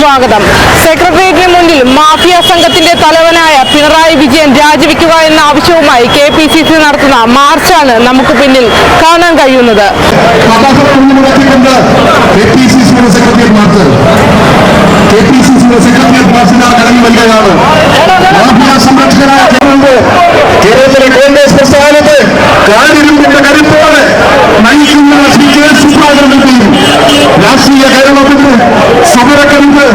സ്വാഗതം. സെക്രട്ടേറിയറ്റിന് മുന്നിൽ മാഫിയ സംഘത്തിന്റെ തലവനായ പിണറായി വിജയൻ രാജിവെക്കുക എന്ന ആവശ്യവുമായി കെ പി സി സി നടത്തുന്ന മാർച്ചാണ് നമുക്ക് പിന്നിൽ കാണാൻ കഴിയുന്നത്. കേരളത്തിലെ കോൺഗ്രസ് പ്രസ്ഥാനത്ത് കാലിരുമ്പിന്റെ കരുത്തോടെ നയിക്കുന്ന ശ്രീ കെ സുധാകരന്റെയും രാഷ്ട്രീയ കേരളത്തിന്റെ സമരക്കരുത്ത്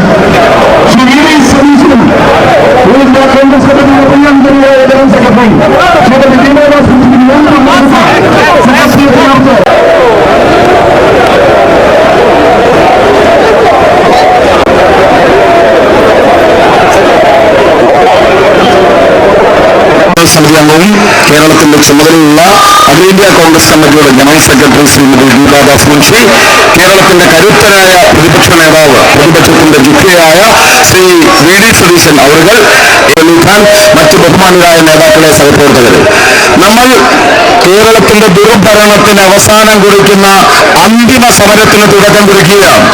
ശ്രീ വി ഡി സതീശനും ഊർജ കോൺഗ്രസ് കമ്മിറ്റിയുടെ പ്രിയങ്കരനായ ജനറൽ സെക്രട്ടറി ശ്രീമതി ദീപദാസ് മൂന്ന് മാസം സെക്രട്ടേറിയറ്റ് മാർച്ച് കോൺഗ്രസ് സമിതി അംഗവും കേരളത്തിന്റെ ചുമതലയുള്ള അഖിലേന്ത്യാ കോൺഗ്രസ് കമ്മിറ്റിയുടെ ജനറൽ സെക്രട്ടറി ശ്രീമതി ദീപാദാസ് മുൻഷി കേരളത്തിന്റെ കരുത്തനായ പ്രതിപക്ഷ നേതാവ് പ്രതിപക്ഷത്തിന്റെ ജിക്കയായ ശ്രീ വി ഡി സതീശൻ അവരുകൾ ഖാൻ മറ്റ് ബഹുമാനരായ നേതാക്കളെ സഹപ്രവർത്തകർ. നമ്മൾ കേരളത്തിന്റെ ദുർഭരണത്തിന് അവസാനം കുറിക്കുന്ന അന്തിമ സമരത്തിന് തുടക്കം കുറിക്കുകയാണ്.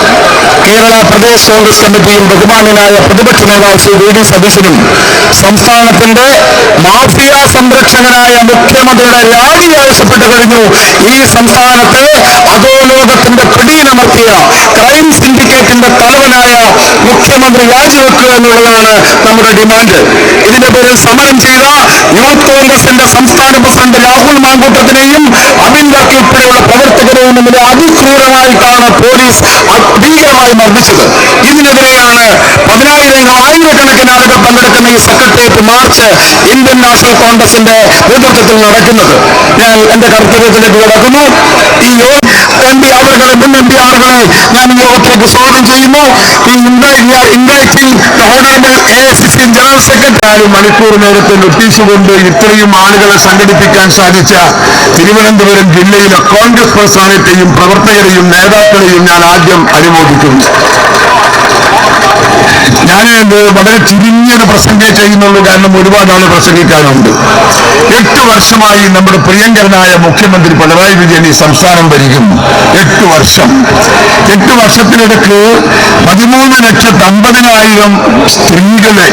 കേരള പ്രദേശ് കോൺഗ്രസ് കമ്മിറ്റിയും ബഹുമാനനായ പ്രതിപക്ഷ നേതാവ് ശ്രീ വി ഡി സതീശനും സംസ്ഥാനത്തിന്റെ മാഫിയ സംരക്ഷകനായ മുഖ്യമന്ത്രിയുടെ രാജി ആവശ്യപ്പെട്ടു കഴിഞ്ഞു. ഈ സംസ്ഥാനത്തെ അധോലോകത്തിന്റെ പിടിയിലമർത്തിയ ക്രൈം സിൻഡിക്കേറ്റിന്റെ തലവനായ മുഖ്യമന്ത്രി രാജിവെക്കുക എന്നുള്ളതാണ് നമ്മുടെ ഡിമാൻഡ്. ഇതിന്റെ പേരിൽ സമരം ചെയ്ത യൂത്ത് കോൺഗ്രസിന്റെ സംസ്ഥാന പ്രസിഡന്റ് രാഹുൽ മാങ്കൂട്ടത്തിനെയും അബിൻ വർക്കി ഉൾപ്പെടെയുള്ള പ്രവർത്തകരെയും ഇന്നലെ അതിക്രൂരമായിട്ടാണ് പോലീസ് ഭീകരമായി മർദ്ദിച്ചത്. ഇതിനെതിരെയാണ് പതിനായിരങ്ങൾ ആയിരക്കണക്കിന് ആളുകൾ പങ്കെടുക്കുന്ന ഈ സെക്രട്ടേറിയറ്റ് മാർച്ച് ഇന്ത്യൻ നാഷണൽ കോൺഗ്രസിന്റെ നേതൃത്വത്തിൽ നടക്കുന്നത്. ഞാൻ എന്റെ കർത്തവ്യത്തിലേക്ക് കിടക്കുന്നു ഈ യോഗം എം പി ആളുകളെ മുൻ എം പി ആളുകളെ ഞാൻ ഈ യോഗത്തിലേക്ക് സ്വാഗതം ചെയ്യുന്നു. ജനറൽ സെക്രട്ടറി മണിക്കൂർ നേരത്തെ നോട്ടീസ് കൊണ്ട് ഇത്രയും ആളുകളെ സംഘടിപ്പിക്കാൻ സാധിച്ച തിരുവനന്തപുരം ജില്ലയിലെ കോൺഗ്രസ് പ്രസ്ഥാനത്തെയും പ്രവർത്തകരെയും നേതാക്കളെയും ഞാൻ ആദ്യം അനുമോദിക്കുന്നു ഞാൻ വളരെ ചുരുങ്ങിയൊരു പ്രസംഗേ ചെയ്യുന്നുള്ളൂ. കാരണം ഒരുപാട് ആൾ പ്രസംഗിക്കാനുണ്ട്. എട്ട് വർഷമായി നമ്മുടെ പ്രിയങ്കരനായ മുഖ്യമന്ത്രി പിണറായി വിജയൻ ഈ സംസ്ഥാനം ഭരിക്കുന്നു എട്ട് വർഷം. എട്ട് വർഷത്തിനിടയ്ക്ക് പതിമൂന്ന് ലക്ഷത്തി അമ്പതിനായിരം സ്ത്രീകളെ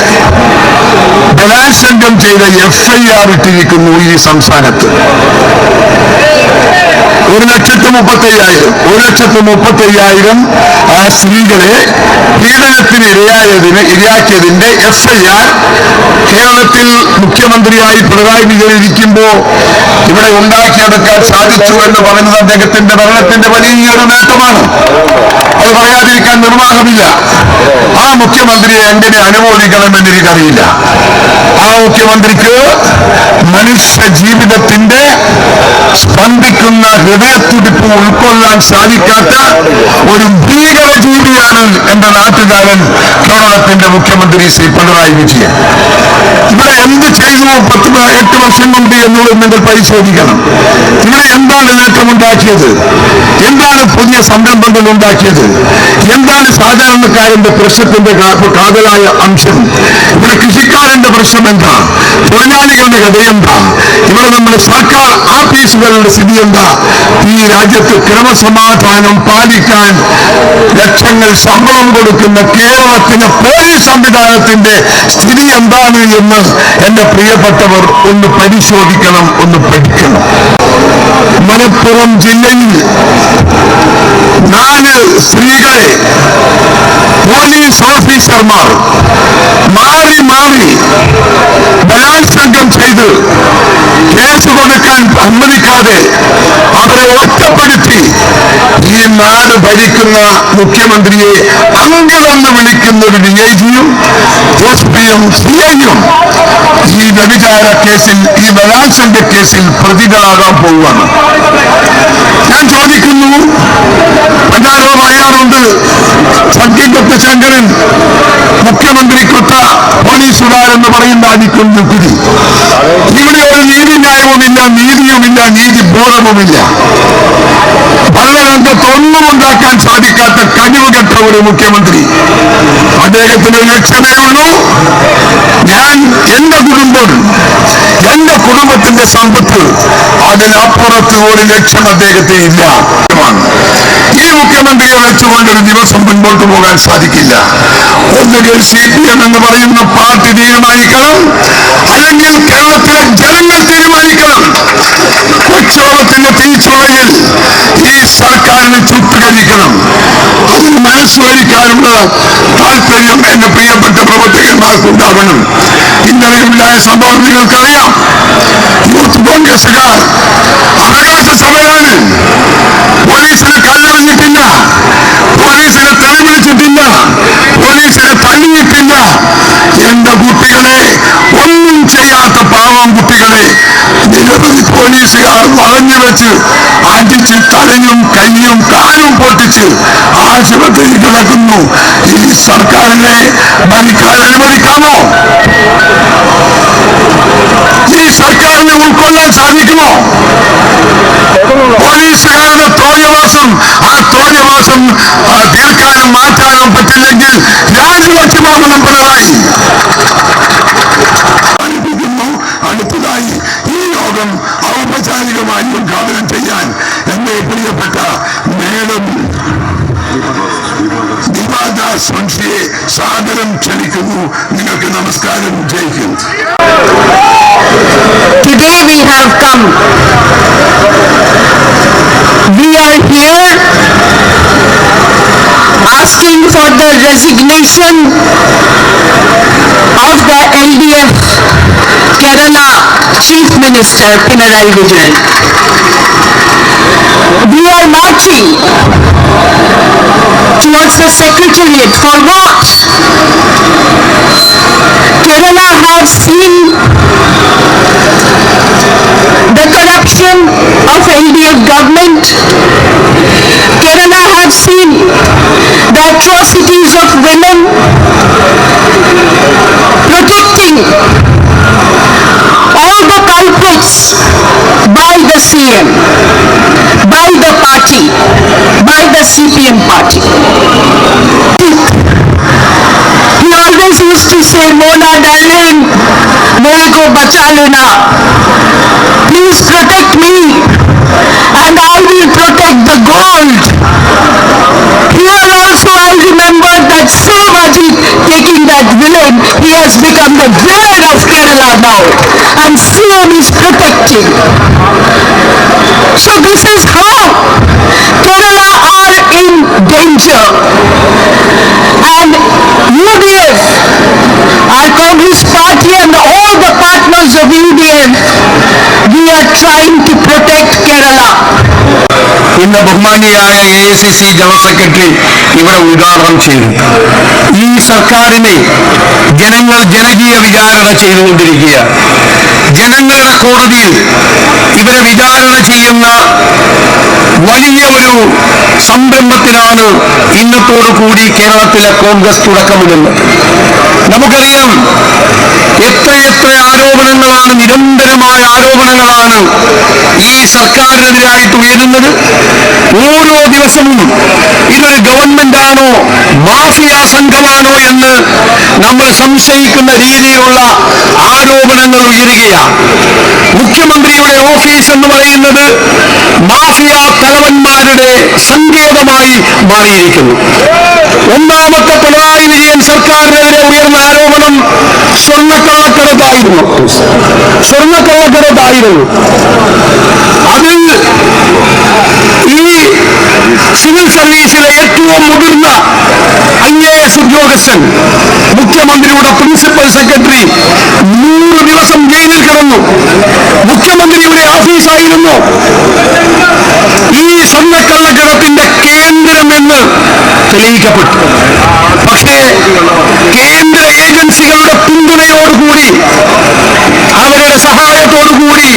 ബലാത്സംഗം ചെയ്ത എഫ് ഐ ആർ ഇട്ടിരിക്കുന്നു ഈ സംസ്ഥാനത്ത്. ഒരു ലക്ഷത്തി മുപ്പത്തയ്യായിരം. ഒരു ലക്ഷത്തി മുപ്പത്തയ്യായിരം ആ സ്ത്രീകളെ പീഡനത്തിന് ഇരയായതിന് ഇരയാക്കിയതിന്റെ എഫ് ഐ ആർ കേരളത്തിൽ മുഖ്യമന്ത്രിയായി പിണറായി വിജയൻ ഇരിക്കുമ്പോൾ ഇവിടെ ഉണ്ടാക്കിയെടുക്കാൻ സാധിച്ചു എന്ന് പറയുന്നത് അദ്ദേഹത്തിന്റെ ഭരണത്തിന്റെ വലിയൊരു നേട്ടമാണ്. അത് പറയാതിരിക്കാൻ നിർവാഹമില്ല. ആ മുഖ്യമന്ത്രിയെ എങ്ങനെ അനുമോദിക്കണമെന്ന് എനിക്കറിയില്ല. ആ മുഖ്യമന്ത്രിക്ക് മനുഷ്യ ജീവിതത്തിന്റെ സ്പന്ദിക്കുന്ന ഹൃദയത്തുടിപ്പ് ഉൾക്കൊള്ളാൻ സാധിക്കാത്ത ഒരു ഭീകര ജീവിയാണ് എന്റെ നാട്ടുകാരൻ കേരളത്തിന്റെ മുഖ്യമന്ത്രി ശ്രീ പിണറായി വിജയൻ. ഇവിടെ എന്ത് ചെയ്തു? പത്ത് എട്ട് വർഷം കൊണ്ട് എന്നുള്ളത് നിങ്ങൾ പരിശോധിക്കണം. ഇവിടെ എന്താണ് നേട്ടമുണ്ടാക്കിയത് എന്താണ് പുതിയ സംരംഭങ്ങൾ ഉണ്ടാക്കിയത്? എന്താണ് സാധാരണക്കാരന്റെ പ്രശ്നത്തിന്റെ കാതലായ അംശം? ഇവിടെ കൃഷിക്കാരന്റെ പ്രശ്നം എന്താ തൊഴിലാളികളുടെ കഥയെന്താ ഇവിടെ നമ്മുടെ സർക്കാർ ആഫീസുകളുടെ സ്ഥിതി എന്താ ഈ രാജ്യത്ത് ക്രമസമാധാനം പാലിക്കാൻ ലക്ഷങ്ങൾ ശമ്പളം കൊടുക്കുന്ന കേരളത്തിലെ പോലീസ് സംവിധാനത്തിന്റെ സ്ഥിതി എന്താണ് എന്ന് എന്റെ പ്രിയപ്പെട്ടവർ ഒന്ന് പരിശോധിക്കണം ഒന്ന് പഠിക്കണം. മലപ്പുറം ജില്ലയിൽ നാല് സ്ത്രീകളെ പോലീസ് ഓഫീസർമാർ മാറി മാറി ബലാത്സംഗം ചെയ്ത് കേസ് കൊടുക്കാൻ അനുവദിക്കാതെ അവരെ ഒറ്റപ്പെടുത്തി ഈ നാട് ഭരിക്കുന്ന മുഖ്യമന്ത്രിയെ അങ്കിളെന്ന് വിളിക്കുന്ന ഒരു ഡി ഐ ജിയും എസ് പിയും സി ഐയും ഈ വ്യഭിചാര കേസിൽ ഈ ബലാത്സംഗ കേസിൽ പ്രതികളാകാൻ പോവുകയാണ്. ഞാൻ ചോദിക്കുന്നു പണ്ടാരോ പറയാറുണ്ട് സത്യഗത്ത് ശങ്കരൻ മുഖ്യമന്ത്രിക്കൊത്ത പോലീസുകാരെന്ന് പറയുന്ന അടിക്കൊന്നും കുതി ഇവിടെ ഒരു നീതിന്യായവുമില്ല നീതിയുമില്ല നീതി ബോധവുമില്ല ഭരണരംഗത്ത് ഒന്നും ഉണ്ടാക്കാൻ സാധിക്കാത്ത കഴിവുകെട്ട ഒരു മുഖ്യമന്ത്രി. അദ്ദേഹത്തിന് ലക്ഷ്യമേ ഉള്ളൂ. ഞാൻ എന്റെ കുടുംബം എന്റെ കുടുംബത്തിന്റെ സമ്പത്ത് അതിനപ്പുറത്ത് ഒരു ലക്ഷ്യം അദ്ദേഹത്തെ ഇല്ല. ഈ മുഖ്യമന്ത്രിയെ വെച്ചുകൊണ്ടൊരു ദിവസം ദിവസം മുൻപോട്ട് പോകാൻ സാധിക്കില്ല. ഒന്നുകിൽ സി പി എം എന്ന് പറയുന്ന പാർട്ടി തീരുമാനിക്കണം അല്ലെങ്കിൽ കേരളത്തിലെ ജനങ്ങൾ തീരുമാനിക്കണം പ്രക്ഷോഭത്തിന്റെ തിരിച്ചുവഴിയിൽ ഈ സർക്കാരിനെ ചുട്ടുകരിക്കണം അതിന് മനസ്സുവരിക്കാനുള്ള താല്പര്യം എന്റെ പ്രിയപ്പെട്ട പ്രവർത്തകന്മാർക്കുണ്ടാവണം ഇന്നലെ ഉണ്ടായ സംഭവം നിങ്ങൾക്കറിയാം. യൂത്ത് കോൺഗ്രസുകാർ പൊട്ടിച്ച് ആശുപത്രിയിൽ കിടക്കുന്നു. ഈ സർക്കാരിനെ ഭരിക്കാൻ അനുവദിക്കാമോ ഈ സർക്കാരിനെ ഉൾക്കൊള്ളാൻ സാധിക്കുമോ? പോലീസുകാരുടെ തോന്നിയവാസം ആ തോന്നിയവാസം തീർക്കാനും മാറ്റാനും പറ്റില്ലെങ്കിൽ രാജിവെച്ച് പോകണം Pinarayi. The resignation of the LDF Kerala Chief Minister Pinarayi Vijayan. We are marching towards the Secretariat for what? Kerala have seen the corruption of LDF government. Kerala have seen the atrocities of women, protecting all the culprits by the CM, by the party, by the CPM party. He always used to say, Mona darling, mere ko bacha lena. protecting. So this is how Kerala are in danger. And UDF, our Congress party and all the partners of UDF, we are trying to protect Kerala. ഇന്ന് ബഹുമാനിയായ A I C C general secretary ഇവിടെ ഉദ്ഘാടനം ചെയ്തു ഈ സർക്കാരിനെ ജനങ്ങൾ ജനകീയ വിചാരണ ചെയ്തുകൊണ്ടിരിക്കുകയാണ് ജനങ്ങളുടെ കോടതിയിൽ ഇവരെ വിചാരണ ചെയ്യുന്ന വലിയ ഒരു സംരംഭത്തിനാണ് ഇന്നത്തോടു കൂടി കേരളത്തിലെ കോൺഗ്രസ് തുടക്കമിടുന്നത്. നമുക്കറിയാം എത്ര എത്ര ആരോപണങ്ങളാണ് നിരന്തരമായ ആരോപണങ്ങളാണ് ഈ സർക്കാരിനെതിരായിട്ട് ഉയരുന്നത്. ഓരോ ദിവസവും ഇതൊരു ഗവൺമെന്റാണോ മാഫിയ സംഘമാണോ എന്ന് നമ്മൾ സംശയിക്കുന്ന രീതിയിലുള്ള ആരോപണങ്ങൾ ഉയരുകയാണ്. മുഖ്യമന്ത്രിയുടെ ഓഫീസ് എന്ന് പറയുന്നത് മാഫിയ തലവന്മാരുടെ സങ്കേതമായി മാറിയിരിക്കുന്നു. ഒന്നാമത്തെ പിണറായി വിജയൻ സർക്കാരിനെതിരെ ഉയർന്ന ആരോപണം സ്വർണക്കള്ളക്കടത്തായിരുന്നു. സ്വർണക്കള്ളക്കടത്തായിരുന്നു. അതിൽ ഈ സിവിൽ സർവീസിലെ ഏറ്റവും മുതിർന്ന ഐ എ എസ് ഉദ്യോഗസ്ഥൻ മുഖ്യമന്ത്രിയുടെ പ്രിൻസിപ്പൽ സെക്രട്ടറി നൂറ് ദിവസം ജയിലിൽ കിടന്നു. മുഖ്യമന്ത്രിയുടെ ഓഫീസായിരുന്നു. ഈ സ്വർണക്കള്ളക്കടത്തിന്റെ കേന്ദ്രമെന്ന് തെളിയിക്കപ്പെട്ടു. പക്ഷേ കേന്ദ്ര ഏജൻസികളുടെ പിന്തുണയോടുകൂടി അവരുടെ സഹായത്തോടുകൂടി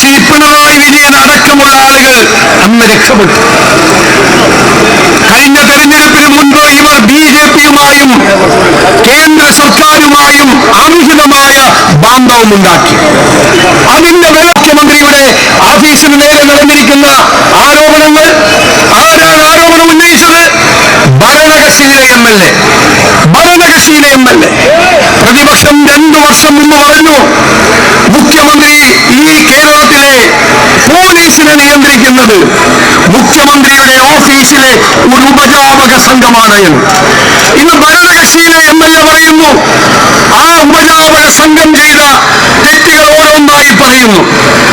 ശ്രീ പിണറായി വിജയൻ അടക്കമുള്ള ആളുകൾ അന്ന് രക്ഷപ്പെട്ടു. കഴിഞ്ഞ തെരഞ്ഞെടുപ്പിന് മുൻപ് ഇവർ ബി ജെ പിയുമായും കേന്ദ്ര സർക്കാരുമായും അനുചിതമായ ബാന്ധവമുണ്ടാക്കി അതിന്റെ മുഖ്യമന്ത്രിയുടെ ഓഫീസിന് നേരെ നടന്നിരിക്കുന്ന ആരോപണങ്ങൾ ഭരണകക്ഷിയിലെ എം എൽ എ ഭരണകക്ഷിയിലെ എം എൽ എ. പ്രതിപക്ഷം രണ്ടു വർഷം മുമ്പ് പറഞ്ഞു മുഖ്യമന്ത്രി ഈ കേരളത്തിലെ പോലീസിനെ നിയന്ത്രിക്കുന്നത് മുഖ്യമന്ത്രിയുടെ ഓഫീസിലെ ഒരു ഉപജാപക സംഘമാണ് എന്ന്. ഇന്ന് ഭരണകക്ഷിയിലെ എം എൽ എ പറയുന്നു ആ ഉപജാപക സംഘം ചെയ്ത തെറ്റുകൾ ഓരോന്നായി പറയുന്നു.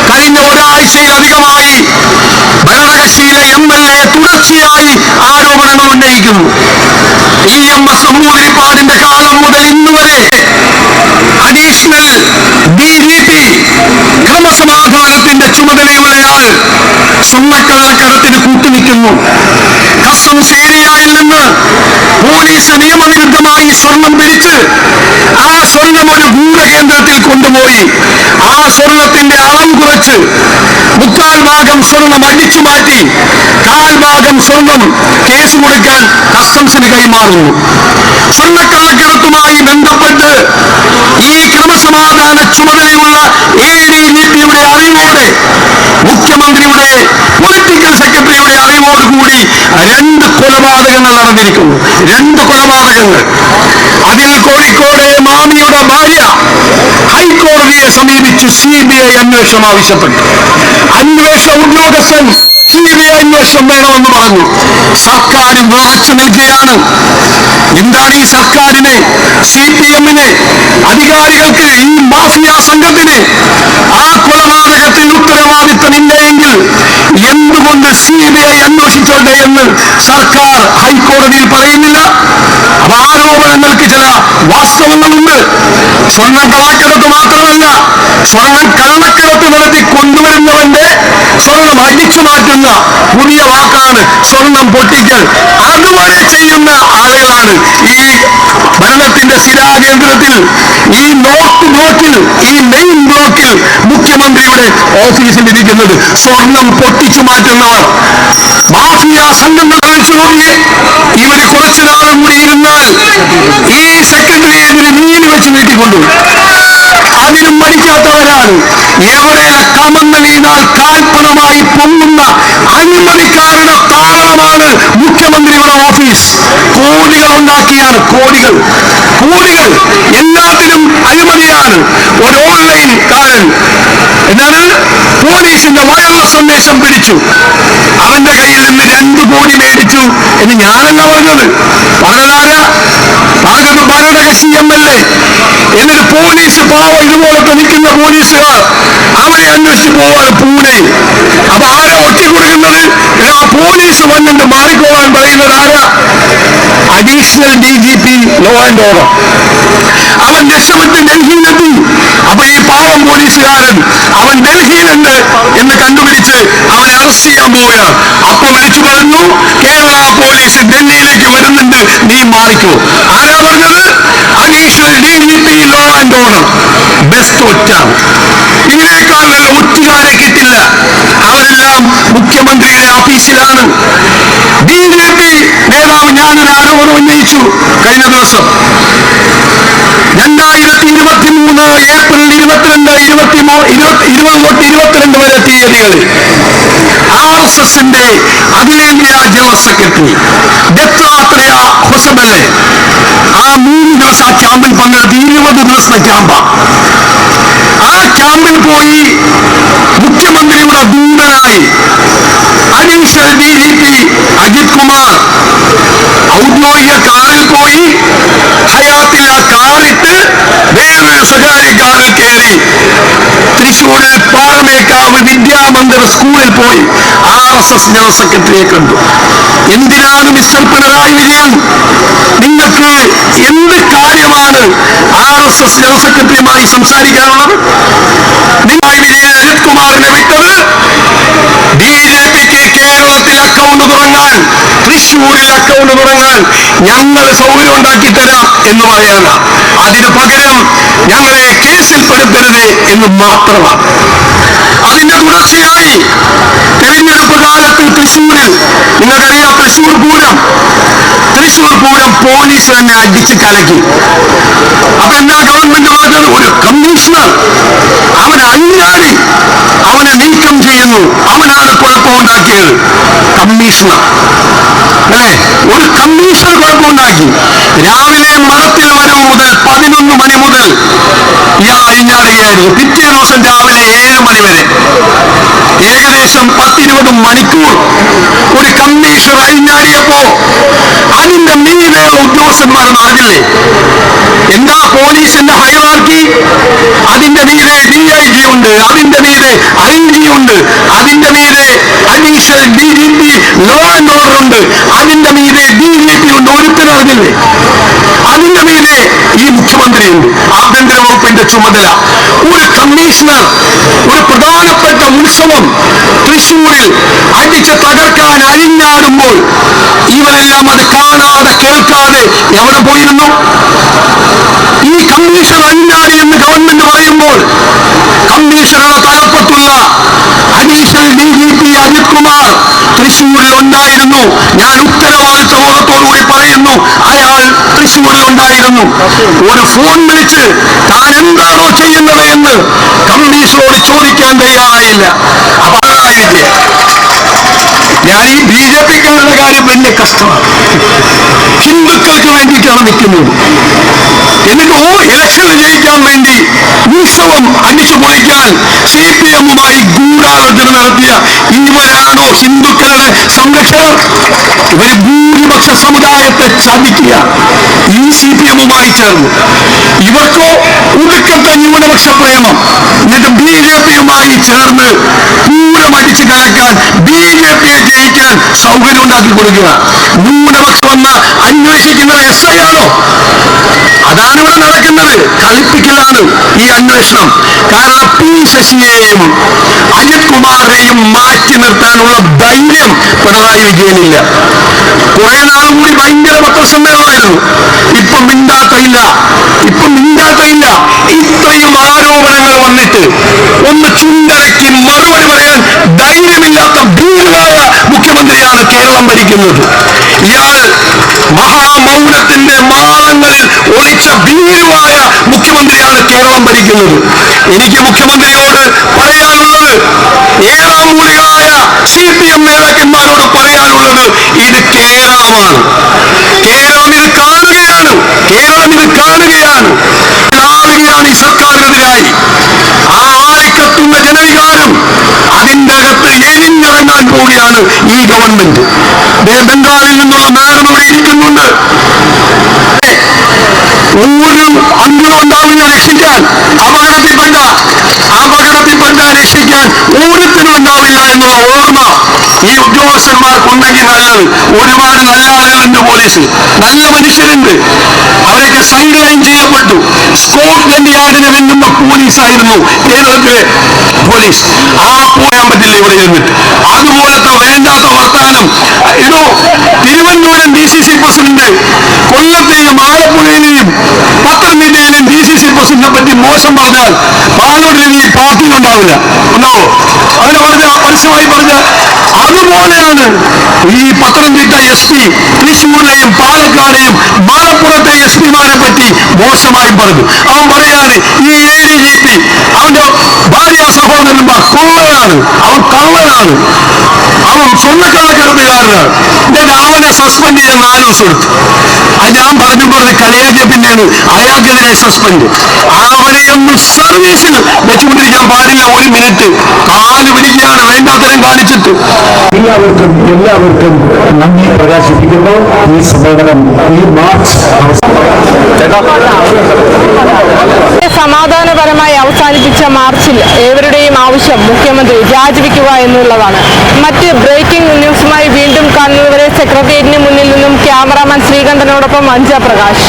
കഴിഞ്ഞ ഒരാഴ്ചയിലധികമായി ഭരണകക്ഷിയിലെ എം എൽ എ തുടർച്ചയായി ആരോപണങ്ങൾ ഉന്നയിക്കുന്നു ഇ എം എസ് നമ്പൂതിരിപ്പാടിന്റെ കാലം മുതൽ ഇന്ന് വരെ അഡീഷണൽ ഡി ജി പി ക്രമസമാധാനത്തിന്റെ ചുമതലയുള്ളയാൾ സ്വർണക്കള്ളക്കടത്തിന് കൂട്ടുനിൽക്കുന്നു കസ്റ്റംസ് ഏരിയയിൽ നിന്ന് പോലീസ് നിയമവിരുദ്ധമായി സ്വർണം പിരിച്ച് ആ സ്വർണം ഒരു ഗൂഢകേന്ദ്രത്തിൽ കൊണ്ടുപോയി. ആ സ്വർണത്തിന്റെ അളം കുറച്ച് മുക്കാൽ ഭാഗം സ്വർണം അടിച്ചു മാറ്റി കാൽ ഭാഗം സ്വർണം കേസ് കൊടുക്കാൻ കസ്റ്റംസിന് കൈമാറുന്നു. സ്വർണക്കള്ളക്കടത്തുമായി ബന്ധപ്പെട്ട് ഈ ക്രമസമാധാന ചുമതലയുള്ള എ ഡി ജി പിയുടെ അറിവോടെ മുഖ്യമന്ത്രിയുടെ പൊളിറ്റിക്കൽ സെക്രട്ടറിയുടെ അറിവോടുകൂടി രണ്ട് കൊലപാതകങ്ങൾ നടന്നിരിക്കുന്നു. രണ്ട് കൊലപാതകങ്ങൾ. അതിൽ കോഴിക്കോട് മാമിയുടെ ഭാര്യ ഹൈക്കോടതിയെ സമീപിച്ചു സി ബി ഐ അന്വേഷണം ആവശ്യപ്പെട്ടു. അന്വേഷണ ഉദ്യോഗസ്ഥൻ സി ബി ഐ അന്വേഷണം വേണമെന്ന് പറഞ്ഞു. സർക്കാർ വിറച്ചു നിൽക്കുകയാണ് എന്താണ് ഈ സർക്കാരിന് സി പി എമ്മിന് അധികാരികൾക്ക് ഈ മാഫിയ സംഘത്തിന് ആ കൊലപാതകത്തിൽ ഉത്തരവാദിത്തമില്ല എങ്കിൽ എന്തുകൊണ്ട് സി ബി ഐ അന്വേഷിച്ചോട്ടെ എന്ന് സർക്കാർ ഹൈക്കോടതിയിൽ പറയുന്നില്ല. അപ്പൊ ആരോപണങ്ങൾക്ക് ചില വാസ്തവങ്ങളുണ്ട്. സ്വർണം കള്ളക്കടത്ത് മാത്രമല്ല സ്വർണം കള്ളക്കടത്ത് നടത്തി കൊണ്ടുവരുന്നവന്റെ സ്വർണം അടിച്ചു മാറ്റുന്ന പുതിയ വാക്കാണ് സ്വർണം പൊട്ടിക്കൽ. അതുവരെ ചെയ്യുന്ന ആളുകളാണ് ഈ ഭരണത്തിന്റെ സ്ഥിരാകേന്ദ്രത്തിൽ ഈ നോർത്ത് ബ്ലോക്കിൽ ഈ മെയിൻ ബ്ലോക്കിൽ മുഖ്യമന്ത്രിയുടെ ഓഫീസിൽ ഇരിക്കുന്നത് സ്വർണം പൊട്ടിച്ചു മാറ്റുന്നവർ. മാഫിയ സംഘങ്ങൾ കുറച്ചു നാളും ഈ സെക്രട്ടറിയെ ഇവർ നീതി വെച്ച് നീട്ടിക്കൊണ്ടു. അതിനും മടിക്കാത്തവരാണ് എവിടെ കമന്ന് വീണാൽ കാൽപ്പണമായി പൊങ്ങുന്ന അഴിമതിക്കാരുടെ താളമാണ് മുഖ്യമന്ത്രിയുടെ ഓഫീസ്. കോടികൾ ഉണ്ടാക്കിയാണ് കോടികൾ. കോടികൾ എല്ലാത്തിനും അഴിമതിയാണ്. ഒരു ഓൺലൈൻ കാരൻ എന്താണ് പോലീസിന്റെ വയർലെസ് സന്ദേശം പിടിച്ചു. അവന്റെ കയ്യിൽ നിന്ന് രണ്ട് കോടി എന്ന് ഞാനല്ല പറഞ്ഞത്? ഭാഗത്ത് ഭരണകക്ഷി എം എൽ എ. എന്നിട്ട് പോലീസ് പാവ ഇതുപോലൊക്കെ നിൽക്കുന്ന പോലീസുകാർ അവരെ അന്വേഷിച്ച് പോവാണ് പൂനെയിൽ. അപ്പൊ ആരാ ഒറ്റി ആ പോലീസ് വന്നിട്ട് മാറിക്കോളാൻ പറയുന്നത് ആരാ? Additional D G P law and order അവൻ രക്ഷപ്പെട്ട് ഡൽഹിയിലെത്തി അപ്പൊ ഈ പാവം പോലീസുകാരൻ അവൻ ഡൽഹിയിലുണ്ട് എന്ന് കണ്ടുപിടിച്ച് അവനെ അറസ്റ്റ് ചെയ്യാൻ പോവുകയാണ്. അപ്പൊ വിളിച്ചു പറഞ്ഞു കേരള പോലീസ് ഡൽഹിയിലേക്ക് വരുന്നുണ്ട്. നീ മാറിക്കോ. ആരാ പറഞ്ഞത്? Additional D G P law and order best ഒറ്റാണ്. ഇതിനേക്കാൾ നല്ല ഒറ്റുകാരെ കിട്ടില്ല. അവരെല്ലാം മുഖ്യമന്ത്രിയുടെ ഓഫീസിലാണ്. ബി ജെ പി നേതാവ് ഞാനൊരു ആരോപണം ഉന്നയിച്ചു കഴിഞ്ഞ ദിവസം. രണ്ടായിരത്തി ഇരുപത്തി മൂന്ന് ഏപ്രിൽ ഇരുപത്തിരണ്ട് ഇരുപത്തി ഇരുപത് തൊട്ട് ഇരുപത്തിരണ്ട് വരെ തീയതികളിൽ ആർ എസ് എസിന്റെ അഖിലേന്ത്യാ ജനറൽ സെക്രട്ടറി ദത്താത്രേയ ഹൊസബലെ ആ ക്യാമ്പിൽ പങ്കെടുത്ത് ഇരുപത് ദിവസത്തെ ക്യാമ്പ. ആ ക്യാമ്പിൽ പോയി മുഖ്യമന്ത്രിയുടെ ദൂതനായി additional D G P Ajith Kumar ഔദ്യോഗിക കാറിൽ പോയി ഹയാത്തിൽ ആ കാറിട്ട് വേറൊരു സ്വകാര്യ കാറിൽ കയറി തൃശ്ശൂരിൽ പാറമേക്കാവ് വിദ്യാമന്ദിർ സ്കൂളിൽ പോയി ആർ എസ് എസ് ജനറൽ സെക്രട്ടറിയെ കണ്ടു. എന്തിനാണ് മിസ്റ്റർ പിണറായി വിജയൻ നിങ്ങൾക്ക് എന്ത് കാര്യമാണ് ആർ എസ് എസ് ജനറൽ സെക്രട്ടറിയുമായി സംസാരിക്കാനുള്ളത്? പിണറായി വിജയൻ അജിത്കുമാറിനെ വിട്ടത് ബി ജെ പിക്ക് കേരളത്തിൽ അക്കൗണ്ട് തുടങ്ങാൻ തൃശ്ശൂരിൽ അക്കൗണ്ട് തുടങ്ങാൻ ഞങ്ങൾ സൗകര്യം ഉണ്ടാക്കി തരാം എന്ന് പറയാനാണ് അതിന് പകരം ഞങ്ങളെ കേസിൽപ്പെടുത്തരുത് എന്ന് മാത്രമാണ്. തുടർച്ചയായി തെരഞ്ഞെടുപ്പ് കാലത്ത് തൃശ്ശൂരിൽ നിങ്ങൾക്കറിയാം തൃശ്ശൂർ പൂരം. തൃശ്ശൂർ പൂരം പോലീസ് തന്നെ അടിച്ച് കലക്കി. അപ്പൊ എന്താ ഗവൺമെന്റ് പറഞ്ഞത് ഒരു കമ്മീഷണർ അവൻ അഞ്ഞാടി അവനെ നീക്കം ചെയ്യുന്നു. അവനാണ് കുഴപ്പമുണ്ടാക്കിയത്. കമ്മീഷണർ അല്ലേ ഒരു കമ്മീഷണർ കുഴപ്പമുണ്ടാക്കി. രാവിലെ മഠത്തിൽ വരവ് മുതൽ പതിനൊന്ന് മണി മുതൽ ഇയാൾ അഴിഞ്ഞാടുകയായിരുന്നു പിറ്റേ ദിവസം രാവിലെ ഏഴ് മണി വരെ. ഏകദേശം പത്തിരുപത് മണിക്കൂർ ഒരു കമ്മീഷൻ അഴിഞ്ഞാടിയപ്പോ അതിന്റെ മീതെയുള്ള ഉദ്യോഗസ്ഥന്മാർ നാട്ടിലെ എന്താ പോലീസിന്റെ ഹൈറാർക്കി അതിന്റെ മീതെ ഡി ഐ ജി ഉണ്ട്. അതിന്റെ മീതെ ഐ ജി ഉണ്ട് അതിന്റെ മീതെ additional D G P law and order ഉണ്ട്. അതിന്റെ മീതെ ഡി ജി പി ഉണ്ട്. ഒരിക്കലും അറിഞ്ഞില്ലേ? അതിന്റെ മീതെ ഈ മുഖ്യമന്ത്രിയുണ്ട്. ആഭ്യന്തര വകുപ്പിന്റെ ചുമതല. ഒരു കമ്മീഷണർ ഒരു പ്രധാനപ്പെട്ട ഉത്സവം തൃശൂരിൽ അടിച്ച് തകർക്കാൻ അഴിഞ്ഞാടുമ്പോൾ ഇവരെല്ലാം അത് കാണാതെ കേൾക്കാതെ എവിടെ പോയിരുന്നു? ഈ കമ്മീഷണർ അഴിഞ്ഞാടി എന്ന് ഗവൺമെന്റ് പറയുമ്പോൾ കമ്മീഷണറുടെ തലപ്പത്തുള്ള additional D G P Ajith Kumar തൃശൂരിൽ ഉണ്ടായിരുന്നു. ഞാൻ ഉത്തരവാദിത്വബോധത്തോടുകൂടി പറയുന്നു. അയാൾ തൃശൂരിൽ ഉണ്ടായിരുന്നു. ഒരു ഫോൺ വിളിച്ച് താൻ എന്താണോ ചെയ്യുന്നത് എന്ന് കമ്മീഷനോട് ചോദിക്കാൻ തയ്യാറായില്ല. വിജയൻ ഞാൻ ഈ ബി ജെ പിക്കാരുടെ കാര്യം വലിയ കഷ്ടമാണ്. ഹിന്ദുക്കൾക്ക് വേണ്ടിയിട്ടാണ് നിൽക്കുന്നത്. എന്നിട്ട് ഓ ഇലക്ഷൻ വിജയിക്കാൻ വേണ്ടി ഉത്സവം അടിച്ചു പൊളിക്കാൻ സി പി എമ്മുമായി ഗൂഢാലോചന നടത്തിയ ഇവരാണോ ഹിന്ദുക്കളുടെ സംരക്ഷകർ ഇവർ ഭൂരിപക്ഷ സമുദായത്തെ ചതിക്കുക ഈ സി പി എമ്മുമായി ചേർന്നു. ഇവർക്കോ ഉടുക്കത്തെ ന്യൂനപക്ഷ പ്രേമം. എന്നിട്ട് ബി ജെ പിയുമായി ചേർന്ന് പൂരം അടിച്ചു കലക്കാൻ ബി ജെ പിയെ ജയിക്കാൻ സൗകര്യം ഉണ്ടാക്കി കൊടുക്കുക. ന്യൂനപക്ഷമെന്ന് അന്വേഷിക്കുന്നത് എസ് ഐ ആണോ അതാണ് ഇവിടെ നടക്കുന്നത്. കളിപ്പിക്കലാണ് ഈ അന്വേഷണം. കാരണം പി ശശിയെയും അജിത് കുമാറിനെയും മാറ്റി നിർത്താനുള്ള ധൈര്യം പിണറായി വിജയനില്ല. കുറെ നാൾ കൂടി ഭയങ്കര പത്രസമ്മേളനമായിരുന്നു. ഇപ്പൊ മിണ്ടാത്തയില്ല. ഇപ്പൊ മിണ്ടാത്തയില്ല. ഇത്രയും ആരോപണങ്ങൾ വന്നിട്ട് ഒന്ന് ചുണ്ടരക്കി മറുപടി പറയാൻ ധൈര്യമില്ലാത്ത ഭീരുവായ മുഖ്യമന്ത്രിയാണ് കേരളം ഭരിക്കുന്നത്. ഇയാൾ മഹാമൗനത്തിന്റെ മാളങ്ങളിൽ ഒളിച്ച ഭീരുവായ മുഖ്യമന്ത്രിയാണ് കേരളം ഭരിക്കുന്നത്. എനിക്ക് മുഖ്യമന്ത്രിയോട് മൂലികളായ സി പി എം നേതാക്കന്മാരോട് പറയാനുള്ളത് ഇത് കേരളമാണ്. കേരളം ഇത് കാണുകയാണ്. കേരളം ഇത് കാണുകയാണ്. ആളുകയാണ് ഈ സർക്കാരിനെതിരായി. ആ ആളിക്കത്തുന്ന ജനവികാരം അതിന്റെ അകത്ത് എരിഞ്ഞിറങ്ങാൻ പോവുകയാണ് ഈ ഗവൺമെന്റ് ബംഗാളിൽ നിന്നുള്ള മാഡം അവിടെ ഇരിക്കുന്നുണ്ട്. ഒരു അന്ത്യം ഉണ്ടാവില്ല രക്ഷിക്കാൻ അപകടത്തിൽപ്പെട്ട രക്ഷിക്കാൻ ഒരുത്തിനും ഉണ്ടാവില്ല എന്നുള്ള ഓർമ്മ ഈ ഉദ്യോഗസ്ഥന്മാർക്കുണ്ടെങ്കിൽ നല്ലത്. ഒരുപാട് നല്ല ആളുകളുണ്ട് പോലീസിൽ. നല്ല മനുഷ്യരുണ്ട്. അവരൊക്കെ സൈഡ്ലൈൻ ചെയ്യപ്പെട്ടു. സ്കോട്ട്ലൻഡ് യാർഡിന് വെല്ലുന്ന പോലീസായിരുന്നു കേരളത്തിലെ പോലീസ്. ആ പോയാൻ പറ്റില്ല ഇവിടെ ഇരുന്നിട്ട്. അതുപോലത്തെ വേണ്ടാത്ത വർത്താനം ഇടോ Thiruvananthapuram D C C president കൊല്ലത്തെയും ആലപ്പുഴയിലെയും പത്തനംതിട്ടയിലെയും ഡി സി സി പ്രസിഡന്റിനെ പറ്റി മോശം പറഞ്ഞാൽ പാലോടിൽ ഈ പാർട്ടിയിൽ ഉണ്ടാവില്ല ഉണ്ടാവോ അങ്ങനെ പറഞ്ഞ പരസ്യമായി പറഞ്ഞ അതുപോലെയാണ് ഈ പത്തനംതിട്ട എസ് പി തൃശൂരിലെയും പാലക്കാടെയും മലപ്പുറത്തെ എസ് പിമാരെ പറ്റി മോശമായി പറഞ്ഞു. അവൻ പറയാണ് ഈ എ ഡി ജി പി അവന്റെ ഭാര്യ സഹോദരന്മാർ കൊള്ളയാണ് അവൻ കള്ളനാണ്. അവൻ സ്വർണക്കള്ളക്കടത്തുകാരനാണ് എന്നിട്ട് അവനെ സസ്പെൻഡ് ചെയ്ത നാല് ദിവസം എടുത്തു അത് ഞാൻ പറഞ്ഞു പറഞ്ഞ് കളിയാക്കിയ പിന്നെയാണ് അയാൾക്കെതിരെ സസ്പെൻഡ് അവനെയൊന്നും സർവീസിൽ വെച്ചുകൊണ്ടിരിക്കാൻ പാടില്ല ഒരു മിനിറ്റ് കാൽ പിടിക്കുകയാണ് വേണ്ടാത്തരം കാണിച്ചിട്ട്. എല്ലാവർക്കും എല്ലാവർക്കും നന്ദി പ്രകാശിപ്പിക്കുന്നു. ഈ സമ്മേളനം ഈ മാർച്ച് സമാധാനപരമായി അവസാനിപ്പിച്ച മാർച്ചിൽ ഏവരുടെയും ആവശ്യം മുഖ്യമന്ത്രി രാജിവെക്കുക എന്നുള്ളതാണ്. മറ്റ് ബ്രേക്കിംഗ് ന്യൂസുമായി വീണ്ടും കാണുന്നതുവരെ സെക്രട്ടേറിയറ്റിന് മുന്നിൽ നിന്നും ക്യാമറാമാൻ ശ്രീകണ്ഠനോടൊപ്പം അഞ്ച പ്രകാശ്.